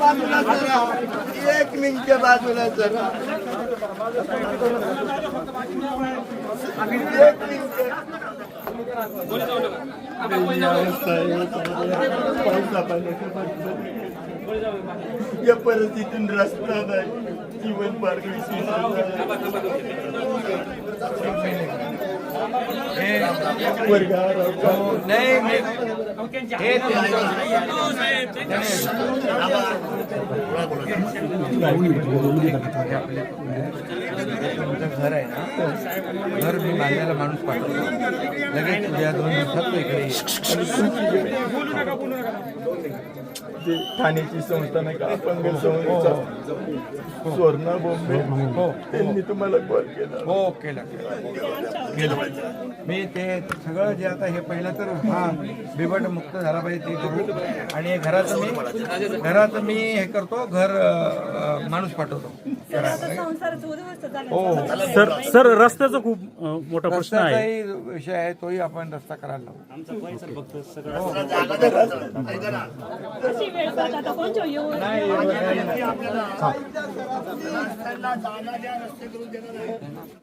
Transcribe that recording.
बाजूला जरा. एक मिनिट बाजूला जरा. एक मिनिट. या परिस्थितीतून रस्ता नाही जीवन मार्ग वर्गावर नाही मी हे तुमचं घर आहे ना घर मी बांधायला माणूस पाठवतो लगेच उद्या दोन दिवसात इकडे ठाण्याची संस्था नाही का? अपंग संस्था सुवर्ण बॉम्बे हो त्यांनी तुम्हाला कॉल केला हो केला केला मी ते सगळं जे आता हे पहिलं तर हा बिबट मुक्त झाला पाहिजे ते करू आणि घराचं मी घराचं मी हे करतो घर अं, माणूस पाठवतो. संसाराचं उद्ध्वस्त झालं. हो. सर सर रस्त्याचा खूप अ, मोठा प्रश्न आहे. रस्त्याचाही विषय आहे तोही आपण रस्ता करायला लावू. कशी वेळ करता आता कोणच्या येऊ? नाही